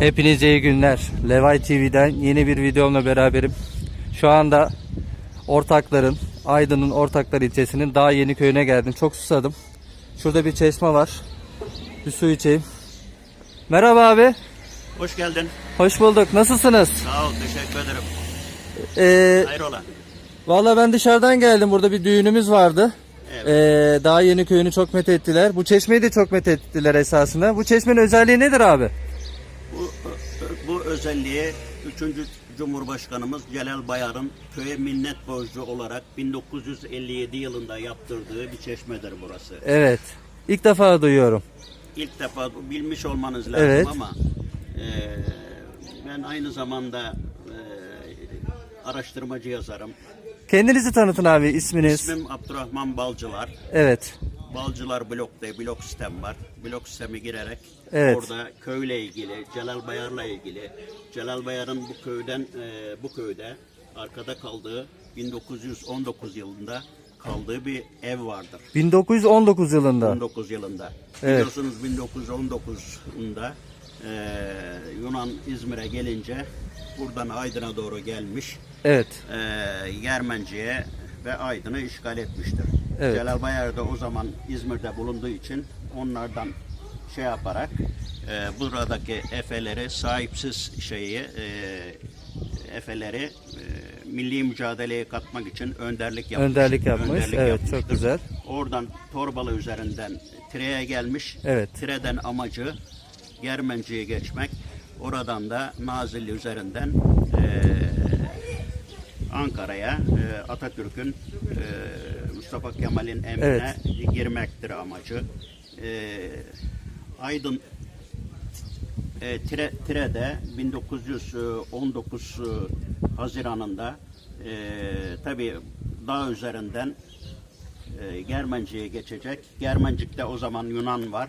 Hepinize iyi günler. Levay TV'den yeni bir videomla beraberim. Şu anda Ortakların, Aydın'ın Ortaklar ilçesinin daha yeni köyüne geldim. Çok susadım. Şurada bir çeşme var. Bir su içeyim. Merhaba abi. Hoş geldin. Hoş bulduk. Nasılsınız? Sağ ol, teşekkür ederim. Ee, Hayrola? Valla ben dışarıdan geldim. Burada bir düğünümüz vardı. Evet. Ee, daha yeni köyünü çok met ettiler. Bu çeşmeyi de çok met ettiler esasında. Bu çeşmenin özelliği nedir abi? Bu, bu özelliği 3. Cumhurbaşkanımız Celal Bayar'ın köye minnet borcu olarak 1957 yılında yaptırdığı bir çeşmedir burası. Evet. İlk defa duyuyorum. İlk defa bilmiş olmanız lazım Evet. ama e, ben aynı zamanda e, araştırmacı yazarım. Kendinizi tanıtın abi isminiz. İsmim Abdurrahman Balcılar. Evet. Balcılar blokta blok sistem var. Blok sistemi girerek Evet. orada köyle ilgili, Celal Bayar'la ilgili, Celal Bayar'ın bu köyden e, bu köyde arkada kaldığı 1919 yılında kaldığı bir ev vardır. 1919 yılında. 19 yılında. Evet. Biliyorsunuz 1919'unda e, Yunan İzmir'e gelince buradan Aydın'a doğru gelmiş Evet. e, Yermenci'ye ve Aydın'ı işgal etmiştir. Evet. Celal Bayar da o zaman İzmir'de bulunduğu için onlardan şey yaparak e, buradaki efeleri sahipsiz şeyi e, efeleri e, milli mücadeleye katmak için önderlik yapmış. Önderlik yapmış. Önderlik Evet, yapmıştır. çok güzel. Oradan Torbalı üzerinden Tire'ye gelmiş. Evet. Tire'den amacı Germenci'ye geçmek. Oradan da Nazilli üzerinden eee Ankara'ya eee, Atatürk'ün eee, Mustafa Kemal'in emrine girmektir amacı. Eee, Aydın e, Tire, Tire'de 1919 e, Haziran'ında e, tabi dağ üzerinden e, Germenci'ye geçecek. Germencik'te o zaman Yunan var.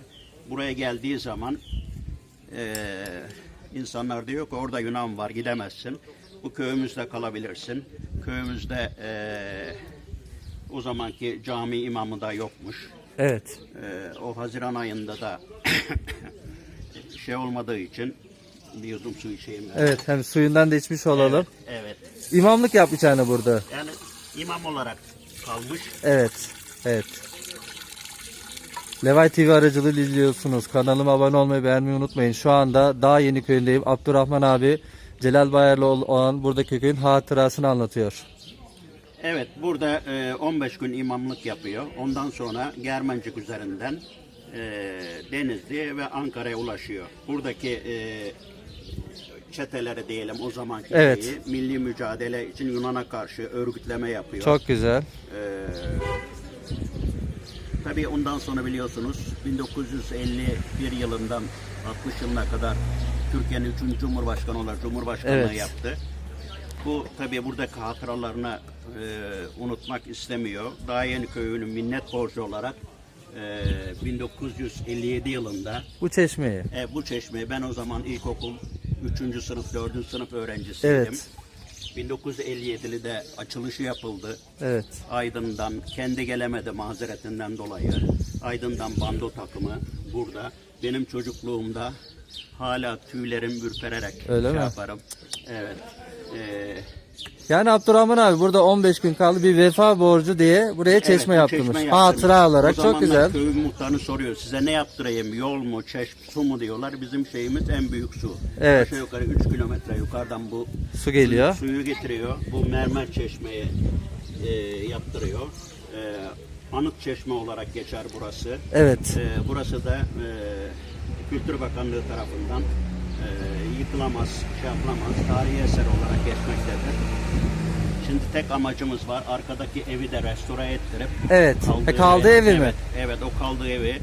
Buraya geldiği zaman e, insanlar diyor ki orada Yunan var gidemezsin. Bu köyümüzde kalabilirsin. Köyümüzde e, o zamanki cami imamı da yokmuş. Evet. Ee, o Haziran ayında da şey olmadığı için bir yudum su içeyim. ben. Evet. Hem suyundan da içmiş olalım. Evet. İmamlık yapmış yani burada. Yani imam olarak kalmış. Evet. Evet. Levay TV aracılığı izliyorsunuz. Kanalıma abone olmayı beğenmeyi unutmayın. Şu anda daha yeni köyündeyim. Abdurrahman abi Celal Bayarlı ol- olan buradaki köyün hatırasını anlatıyor. Evet burada e, 15 gün imamlık yapıyor. Ondan sonra Germencik üzerinden e, Denizli ve Ankara'ya ulaşıyor. Buradaki e, çeteleri diyelim o zamanki Evet. şeyi, milli mücadele için Yunan'a karşı örgütleme yapıyor. Çok güzel. Ee, tabii ondan sonra biliyorsunuz 1951 yılından 60 yılına kadar Türkiye'nin 3. Cumhurbaşkanı olarak Cumhurbaşkanlığı Evet. yaptı. Bu tabii buradaki hatıralarını e, unutmak istemiyor. Daha yeni köyünün minnet borcu olarak e, 1957 yılında Bu çeşmeyi. e, bu çeşmeyi ben o zaman ilkokul 3. sınıf 4. sınıf öğrencisiydim. Evet. 1957'de açılışı yapıldı. Evet. Aydın'dan kendi gelemedi mazeretinden dolayı. Aydın'dan bando takımı burada. Benim çocukluğumda hala tüylerim ürpererek Öyle şey mi? yaparım. Evet. Ee, Yani Abdurrahman abi burada 15 gün kaldı bir vefa borcu diye buraya çeşme evet, bu yaptırmış. çeşme. Hatıra olarak O çok güzel. Köyün muhtarını soruyor. Size ne yaptırayım? Yol mu, çeşme, su mu diyorlar. Bizim şeyimiz en büyük su. Evet. Aşağı yukarı 3 kilometre yukarıdan bu Su geliyor. Suyu getiriyor. Bu mermer çeşmeyi e, yaptırıyor. E, anıt çeşme olarak geçer burası. Evet. E, burası da e, Kültür Bakanlığı tarafından e, yıkılamaz, şey yapılamaz, tarihi eser olarak geçmektedir. Şimdi tek amacımız var. Arkadaki evi de restore ettirip Evet. Ha, kaldığı evi mi? Evet, evet o kaldığı evi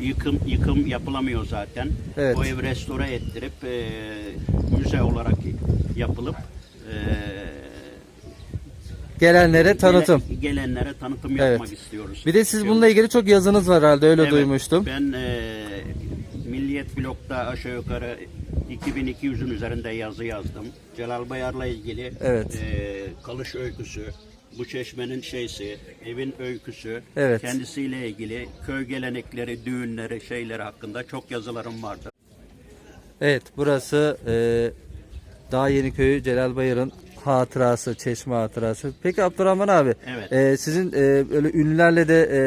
yıkım yıkım yapılamıyor zaten. Evet. O evi restore ettirip e, müze olarak yapılıp e, Gelenlere tanıtım. gele- gelenlere tanıtım Evet. yapmak istiyoruz. Bir de siz bununla ilgili çok yazınız var herhalde öyle Evet, duymuştum. Ben e, Milliyet Blog'da aşağı yukarı 2200'ün üzerinde yazı yazdım. Celal Bayar'la ilgili Evet. e, kalış öyküsü, bu çeşmenin şeysi, evin öyküsü, Evet. kendisiyle ilgili köy gelenekleri, düğünleri, şeyleri hakkında çok yazılarım vardı. Evet burası e, Dağ Yeniköy'ü Celal Bayır'ın hatırası, çeşme hatırası. Peki Abdurrahman abi, Evet. e, sizin e, öyle ünlülerle de e,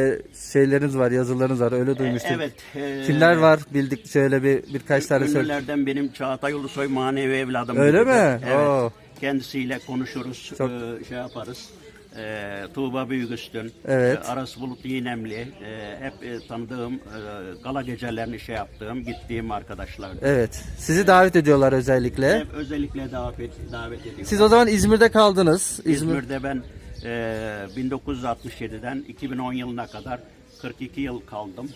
şeyleriniz var, yazılarınız var. Öyle duymuştum. evet, e, Kimler var bildik şöyle bir birkaç tane söyle. Ünlülerden benim Çağatay Ulusoy manevi evladım. Öyle mi? Evet. Oo. Kendisiyle konuşuruz, Çok- e, şey yaparız. E, Tuğba Büyüküstün, Evet. e, Aras Bulut Yiğnemli, e, hep e, tanıdığım, e, gala gecelerini şey yaptığım, gittiğim arkadaşlar. Evet. Sizi davet ediyorlar özellikle. Hep özellikle davet, davet ediyorum. Siz o zaman İzmir'de kaldınız. İzmir. İzmir'de ben e, 1967'den 2010 yılına kadar 42 yıl kaldım.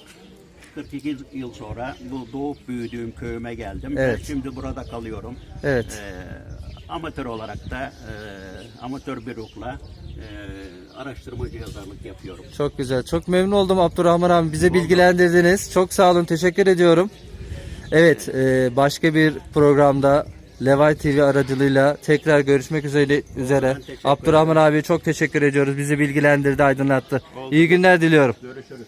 42 yıl sonra bu doğup büyüdüğüm köyüme geldim. Evet. Ben şimdi burada kalıyorum. Evet. E, amatör olarak da e, amatör bir ruhla e, araştırmacı yazarlık yapıyorum. Çok güzel. Çok memnun oldum Abdurrahman abi. Bize bilgilendirdiniz. Çok sağ olun. Teşekkür ediyorum. Evet, e, başka bir programda Levay TV aracılığıyla tekrar görüşmek üzere. üzere. Abdurrahman abi çok teşekkür ediyoruz. Bizi bilgilendirdi, aydınlattı. İyi günler diliyorum. Görüşürüz.